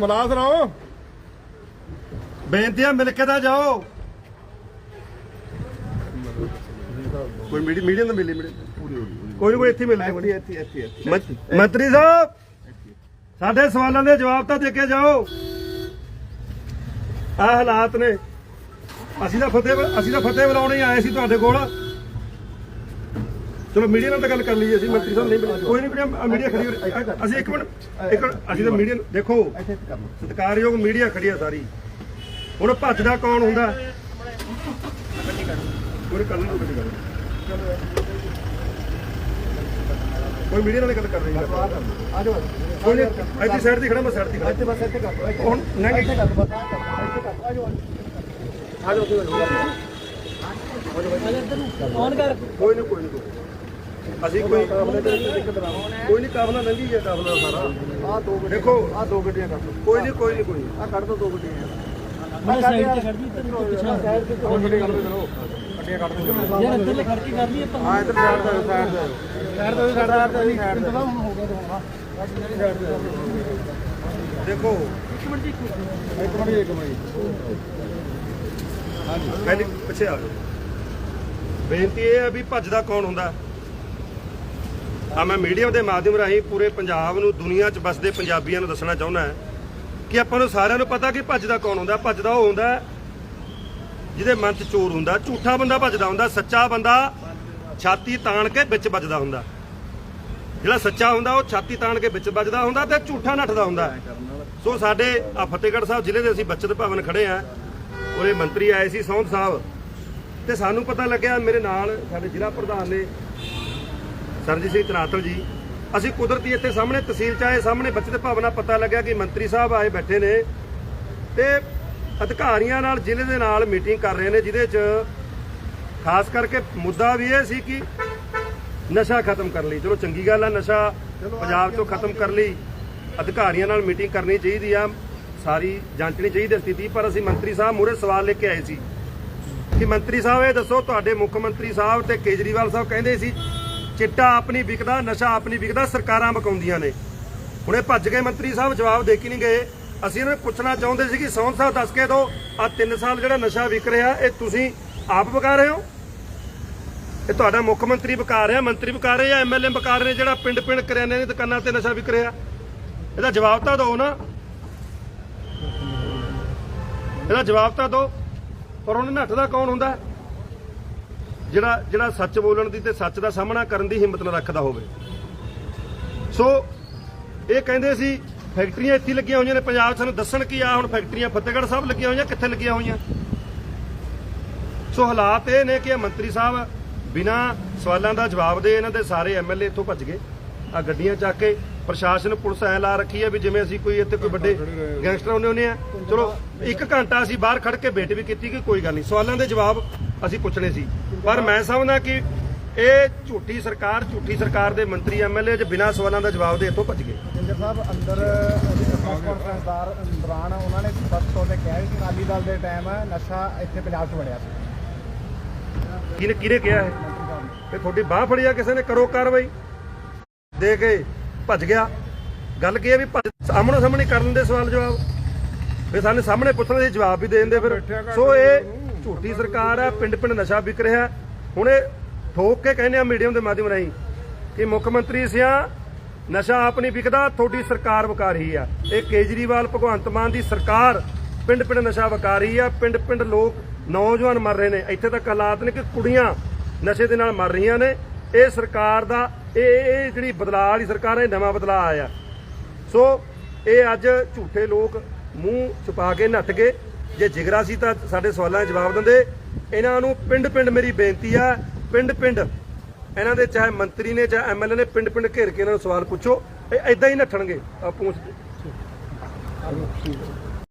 ਮਲਾਸ ਰਾਓ ਬੇਨਤੀ ਆ ਮਿਲ ਕੇ ਤਾਂ ਜਾਓ। ਕੋਈ ਮੀਡੀਆ ਮੀਡੀਆ ਤਾਂ ਮਿਲੀ ਮੀਡੀਆ ਕੋਈ ਨਾ ਕੋਈ ਇੱਥੇ ਮਿਲ ਇੱਥੇ ਇੱਥੇ ਇੱਥੇ ਇੱਥੇ ਮੰਤਰੀ ਸਾਹਿਬ ਸਾਡੇ ਸਵਾਲਾਂ ਦੇ ਜਵਾਬ ਤਾਂ ਦੇ ਕੇ ਜਾਓ। ਆ ਹਾਲਾਤ ਨੇ। ਅਸੀਂ ਤਾਂ ਫਤਿਹ ਅਸੀਂ ਤਾਂ ਫਤਿਹ ਬੁਲਾਉਣੇ ਹੀ ਆਏ ਸੀ ਤੁਹਾਡੇ ਕੋਲ। ਚਲੋ ਮੀਡੀਆ ਨਾਲ ਤਾਂ ਗੱਲ ਕਰ ਲਈਏ ਅਸੀਂ ਮੰਤਰੀ ਸਾਹਿਬ ਨਹੀਂ ਮਿਲੇ। ਕੋਈ ਨਹੀਂ ਮੀਡੀਆ ਮੀਡੀਆ ਖੜੀ ਹੋ- ਅਸੀਂ ਇੱਕ ਮਿੰਟ ਇੱਕ ਮਿੰਟ ਅਸੀਂ ਤਾਂ ਮੀਡੀਆ ਦੇਖੋ ਇੱਥੇ ਕਰ। ਲਓ ਸਤਿਕਾਰਯੋਗ ਮੀਡੀਆ ਖੜੀ ਆ ਸਾਰੀ। ਹੁਣ ਭੱਜਦਾ ਕੌਣ ਹੁੰਦਾ? ਕੋਈ ਕਰ ਲਓ ਗੱਡੀ ਕਰ ਕੋਈ ਮੀਡੀਆ ਨਾਲ ਗੱਲ ਕਰ ਰਹੀ ਹੈ ਆ ਜਾਓ। ਕੋਈ ਨਹੀਂ ਇੱਥੇ ਸਾਈਡ ਤੇ ਖੜਾ ਮੈਂ ਸਾਈਡ ਤੇ ਖੜਾ। ਇੱਥੇ ਬਸ ਇੱਥੇ ਕਰ ਲਓ। ਇੱਥੇ ਹੁਣ ਨਹੀਂ। ਇੱਥੇ ਕਰ ਲਓ। ਬਸ ਕਰ ਲਓ, ਇੱਥੇ ਕਰ ਲਓ, ਆ ਜਾਓ ਆ ਜਾਓ। ਔਨ ਕਰ। ਕੋਈ ਨਹੀਂ ਕੋਈ ਨਹੀਂ। ਅਸੀਂ ਕੋਈ ਕੋਈ ਨਹੀਂ ਕਾਫਲਾ ਲੰਘੀ ਗਿਆ ਕਾਫਲਾ ਸਾਰਾ। ਆ ਦੋ ਗੱਡੀਆਂ ਦੇਖੋ। ਆ ਦੋ ਗੱਡੀਆਂ ਕਰ ਲਓ ਕੋਈ ਨਹੀਂ ਕੋਈ ਨਹੀਂ ਕੋਈ ਨਹੀਂ। ਆ ਕੱਢ ਦੋ ਦੋ ਗੱਡੀਆਂ। ਮੈਂ ਸਾਈਡ ਤੇ ਖੜ ਗਈ ਤੈਨੂੰ ਪਿੱਛੇ ਸਾਈਡ ਤੇ ਦੋ ਗੱਡੀਆਂ ਕੱਢ ਦੋ ਗੱਡੀਆਂ ਕੱਢ ਦੋ ਯਾਰ ਇੱਧਰ ਲੈ ਖੜ ਕੇ ਕਰ ਲਈ ਆਪਾਂ। ਆ ਇੱਧਰ ਸਾਈਡ ਤੇ। ਸਾਈਡ ਤੇ ਸਾਈਡ ਤੇ। ਸਾਈਡ ਤੇ ਸਾਈਡ ਤੇ। ਹੁਣ ਹੋ ਗਿਆ ਦੋਣਾ ਸਾਈਡ ਤੇ ਦੇਖੋ ਇੱਕ ਮਿੰਟ। ਇੱਕ ਮਿੰਟ ਕਹਿੰਦੇ ਪਿੱਛੇ ਆ ਜਾਓ। ਬੇਨਤੀ ਇਹ ਹੈ ਵੀ ਭੱਜਦਾ ਕੌਣ ਹੁੰਦਾ? ਆ ਮੈਂ ਮੀਡੀਆ ਦੇ ਮਾਧਿਅਮ ਰਾਹੀਂ ਪੂਰੇ ਪੰਜਾਬ ਨੂੰ, ਦੁਨੀਆ 'ਚ ਵੱਸਦੇ ਪੰਜਾਬੀਆਂ ਨੂੰ ਦੱਸਣਾ ਚਾਹੁੰਦਾ ਹਾਂ ਕਿ ਆਪਾਂ ਨੂੰ ਸਾਰਿਆਂ ਨੂੰ ਪਤਾ ਕਿ ਭੱਜਦਾ ਕੌਣ ਹੁੰਦਾ, ਭੱਜਦਾ ਉਹ ਹੁੰਦਾ ਜਿਹਦੇ ਮਨ 'ਚ ਚੋਰ ਹੁੰਦਾ, ਝੂਠਾ ਬੰਦਾ ਭੱਜਦਾ ਹੁੰਦਾ, ਸੱਚਾ ਬੰਦਾ ਛਾਤੀ ਤਾਣ ਕੇ ਵਿੱਚ ਵੱਜਦਾ ਹੁੰਦਾ। ਜਿਹੜਾ ਸੱਚਾ ਹੁੰਦਾ, ਉਹ ਛਾਤੀ ਤਾਣ ਕੇ ਵਿੱਚ ਵੱਜਦਾ ਹੁੰਦਾ ਤੇ ਝੂਠਾ ਨੱਠਦਾ ਹੁੰਦਾ। ਸੋ ਸਾਡੇ ਆ ਫਤਿਹਗੜ੍ਹ ਸਾਹਿਬ ਜ਼ਿਲ੍ਹੇ ਦੇ ਅਸੀਂ ਬੱਚਤ ਭਵਨ ਖੜੇ ਆ ਉਰੇ ਮੰਤਰੀ ਆਏ ਸੀ, ਸੌਂਦ ਸਾਹਿਬ। ਤੇ ਸਾਨੂੰ ਪਤਾ ਲੱਗਿਆ ਮੇਰੇ ਨਾਲ ਸਾਡੇ ਜ਼ਿਲ੍ਹਾ ਪ੍ਰਧਾਨ ਨੇ ਸਰਜੀਤ ਸਿੰਘ ਤਨਾਤਲ ਜੀ ਅਸੀਂ ਕੁਦਰਤੀ ਇੱਥੇ ਸਾਹਮਣੇ ਤਹਿਸੀਲ ਚ ਆਏ ਸਾਹਮਣੇ ਬੱਚਤ ਭਵਨਾ ਪਤਾ ਲੱਗਿਆ ਕਿ ਮੰਤਰੀ ਸਾਹਿਬ ਆਏ ਬੈਠੇ ਨੇ ਤੇ ਅਧਿਕਾਰੀਆਂ ਨਾਲ ਜ਼ਿਲ੍ਹੇ ਦੇ ਨਾਲ ਮੀਟਿੰਗ ਕਰ ਰਹੇ ਨੇ ਜਿਹਦੇ ਚ ਖਾਸ ਕਰਕੇ ਮੁੱਦਾ ਵੀ ਇਹ ਸੀ ਕਿ ਨਸ਼ਾ ਖਤਮ ਕਰ ਲਈ। ਚਲੋ ਚੰਗੀ ਗੱਲ ਆ ਨਸ਼ਾ ਪੰਜਾਬ ਚੋਂ ਖਤਮ ਕਰ ਲਈ। ਅਧਿਕਾਰੀਆਂ ਨਾਲ ਮੀਟਿੰਗ ਕਰਨੀ ਚਾਹੀਦੀ ਆ ਸਾਰੀ ਜਾਂਚਣੀ ਚਾਹੀਦੀ ਸਥਿਤੀ ਪਰ ਅਸੀਂ ਮੰਤਰੀ ਸਾਹਿਬ ਮੂਹਰੇ ਸਵਾਲ ਲੈ ਕੇ ਆਏ ਸੀ ਕਿ ਮੰਤਰੀ ਸਾਹਿਬ ਇਹ ਦੱਸੋ ਤੁਹਾਡੇ ਮੁੱਖ ਮੰਤਰੀ ਸਾਹਿਬ ਤੇ ਕੇਜਰੀਵਾਲ ਸਾਹਿਬ ਕਹਿੰਦੇ ਸੀ ਚਿੱਟਾ ਆਪਣੀ ਵਿਕਦਾ, ਨਸ਼ਾ ਆਪਣੀ ਵਿਕਦਾ, ਸਰਕਾਰਾਂ ਬਕਾਉਂਦੀਆਂ ਨੇ। ਹੁਣੇ ਭੱਜ ਗਏ ਮੰਤਰੀ ਸਾਹਿਬ, ਜਵਾਬ ਦੇ ਕੇ ਨਹੀਂ ਗਏ। ਅਸੀਂ ਇਹਨਾਂ ਨੂੰ ਪੁੱਛਣਾ ਚਾਹੁੰਦੇ ਸੀ ਕਿ ਸੌਨ ਸਾਹਿਬ ਦੱਸ ਕੇ ਦਿਓ ਆ 3 ਸਾਲ ਜਿਹੜਾ ਨਸ਼ਾ ਵਿਕ ਰਿਹਾ, ਇਹ ਤੁਸੀਂ ਆਪ ਵਿਕਾ ਰਹੇ ਹੋ? ਇਹ ਤੁਹਾਡਾ ਮੁੱਖ ਮੰਤਰੀ ਵਿਕਾ ਰਿਹਾ, ਮੰਤਰੀ ਵਿਕਾ ਰਹੇ ਜਾਂ ਐਮਐਲਏ ਵਿਕਾ ਰਹੇ ਜਿਹੜਾ ਪਿੰਡ ਪਿੰਡ ਕਰਿਆਨੇ ਦੀ ਦੁਕਾਨਾਂ ਤੇ ਨਸ਼ਾ ਵਿਕ ਰਿਹਾ? ਇਹਦਾ ਜਵਾਬ ਤਾਂ ਦਿਓ ਨਾ। ਇਹਦਾ ਜਵਾਬ ਤਾਂ ਦਿਓ। ਪਰ ਉਹਨੇ ਨੱਠਦਾ ਕੌਣ ਹੁੰਦਾ? ਜਿਹੜਾ ਜਿਹੜਾ ਸੱਚ ਬੋਲਣ ਦੀ ਤੇ ਸੱਚ ਦਾ ਸਾਹਮਣਾ ਕਰਨ ਦੀ ਹਿੰਮਤ ਨਾ ਰੱਖਦਾ ਹੋਵੇ। ਸੋ ਇਹ ਕਹਿੰਦੇ ਸੀ, ਫੈਕਟਰੀਆਂ ਇੱਥੇ ਲੱਗੀਆਂ ਹੋਈਆਂ ਨੇ। ਪੰਜਾਬ ਸਾਨੂੰ ਦੱਸਣ ਕੀ ਆ ਹੁਣ ਫੈਕਟਰੀਆਂ ਫਤਿਹਗੜ੍ਹ ਸਾਹਿਬ ਲੱਗੀਆਂ ਹੋਈਆਂ, ਕਿੱਥੇ ਲੱਗੀਆਂ ਹੋਈਆਂ? ਸੋ ਹਾਲਾਤ ਇਹ ਨੇ ਕਿ ਮੰਤਰੀ ਸਾਹਿਬ ਬਿਨਾ ਸਵਾਲਾਂ ਦਾ ਜਵਾਬ ਦੇ ਇਹਨਾਂ ਦੇ ਸਾਰੇ ਐਮਐਲਏ ਇੱਥੋਂ ਭੱਜ ਗਏ। ਆ ਗੱਡੀਆਂ ਚੱਕ ਕੇ ਪ੍ਰਸ਼ਾਸਨ, ਪੁਲਿਸ ਐ ਲਾ ਰੱਖੀ ਹੈ ਵੀ ਜਿਵੇਂ ਅਸੀਂ ਕੋਈ ਇੱਥੇ ਕੋਈ ਵੱਡੇ ਗੈਂਗਸਟਰ ਹੁੰਦੇ ਹੁੰਦੇ ਆ। ਚਲੋ, ਇੱਕ ਘੰਟਾ ਅਸੀਂ ਬਾਹਰ ਖੜ ਕੇ ਵੇਟ ਵੀ ਕੀਤੀ ਕਿ ਕੋਈ ਗੱਲ ਨਹੀਂ। ਸਵਾਲਾਂ ਦੇ ਜਵਾਬ ਅਸੀਂ ਪੁੱਛਣੇ ਸੀ। ਪਰ ਮੈਂ ਸਮਝਦਾ ਕਿ ਇਹ ਝੂਠੀ ਸਰਕਾਰ ਝੂਠੀ ਸਰਕਾਰ ਦੇ ਮੰਤਰੀ ਐਮਐਲਏ ਜ ਬਿਨਾ ਸਵਾਲਾਂ ਦਾ ਜਵਾਬ ਦੇ ਇੱਥੋਂ ਭੱਜ ਗਏ। ਜਿੰਦਰ ਸਾਹਿਬ ਅੰਦਰ ਕਾਨਫਰੰਸ ਦੌਰਾਨ ਉਹਨਾਂ ਨੇ ਸਪਸ਼ਟ ਤੌਰ ਤੇ ਕਿਹਾ ਕਿ ਅਕਾਲੀ ਦਲ ਦੇ ਟਾਈਮ ਨਸ਼ਾ ਇੱਥੇ ਪੰਜਾਬ 'ਚ ਬਣਿਆ ਸੀ। ਕਿਹਨੇ ਕਿਹਨੇ ਕਿਹਾ ਹੈ ਤੇ ਤੁਹਾਡੀ ਬਾਹ ਫੜੀ ਆ ਕਿਸੇ ਨੇ? ਕਰੋ ਕਾਰਵਾਈ। ਦੇ ਕੇ ਭੱਜ ਗਿਆ। ਗੱਲ ਕੀ ਹੈ ਵੀ ਸਾਹਮਣੇ ਸਾਹਮਣੇ ਕਰਨ ਦੇ ਸਵਾਲ ਜਵਾਬ ਫਿਰ ਸਾਨੂੰ ਸਾਹਮਣੇ ਪੁੱਛਣ ਦੇ ਜਵਾਬ ਵੀ ਦੇ ਦਿੰਦੇ ਫਿਰ। ਸੋ ਇਹ ਝੂਠੀ ਸਰਕਾਰ ਹੈ ਪਿੰਡ ਪਿੰਡ ਨਸ਼ਾ ਵਿਕ ਰਿਹਾ ਹੁਣ ਇਹ ਠੋਕ ਕੇ ਕਹਿੰਦੇ ਆ ਮੀਡੀਅਮ ਦੇ ਮਾਧਿਅਮ ਰਾਹੀਂ ਕਿ ਮੁੱਖ ਮੰਤਰੀ ਸਿਆ, ਨਸ਼ਾ ਆਪ ਨਹੀਂ ਵਿਕਦਾ, ਤੁਹਾਡੀ ਸਰਕਾਰ ਵਿਕਾ ਰਹੀ ਆ। ਇਹ ਕੇਜਰੀਵਾਲ, ਭਗਵੰਤ ਮਾਨ ਦੀ ਸਰਕਾਰ ਪਿੰਡ ਪਿੰਡ ਨਸ਼ਾ ਵਿਕਾ ਰਹੀ ਆ। ਪਿੰਡ ਪਿੰਡ ਲੋਕ ਨੌਜਵਾਨ ਮਰ ਰਹੇ ਨੇ। ਇੱਥੇ ਤੱਕ ਹਾਲਾਤ ਨੇ ਕਿ ਕੁੜੀਆਂ ਨਸ਼ੇ ਦੇ ਨਾਲ ਮਰ ਰਹੀਆਂ ਨੇ। ਇਹ ਸਰਕਾਰ ਦਾ ਇਹ ਇਹ ਜਿਹੜੀ ਬਦਲਾਅ ਵਾਲੀ ਸਰਕਾਰ ਹੈ, ਇਹ ਨਵਾਂ ਬਦਲਾਅ ਆਇਆ। ਸੋ ਇਹ ਅੱਜ ਝੂਠੇ ਲੋਕ ਮੂੰਹ ਛੁਪਾ ਕੇ ਨੱਠ ਗਏ। ਜੇ ਜਿਗਰਾ ਸੀ ਤਾਂ ਸਾਡੇ ਸਵਾਲਾਂ ਦੇ ਜਵਾਬ ਦਿੰਦੇ। ਇਹਨਾਂ ਨੂੰ ਪਿੰਡ ਪਿੰਡ ਮੇਰੀ ਬੇਨਤੀ ਆ ਪਿੰਡ ਪਿੰਡ ਇਹਨਾਂ ਦੇ ਚਾਹੇ ਮੰਤਰੀ ਨੇ ਚਾਹੇ ਐਮਐਲਏ ਨੇ ਪਿੰਡ ਪਿੰਡ ਘੇਰ ਕੇ ਇਹਨਾਂ ਨੂੰ ਸਵਾਲ ਪੁੱਛੋ, ਇਹ ਐਦਾਂ ਹੀ ਨੱਠਣਗੇ। ਆ ਪੂੰਛ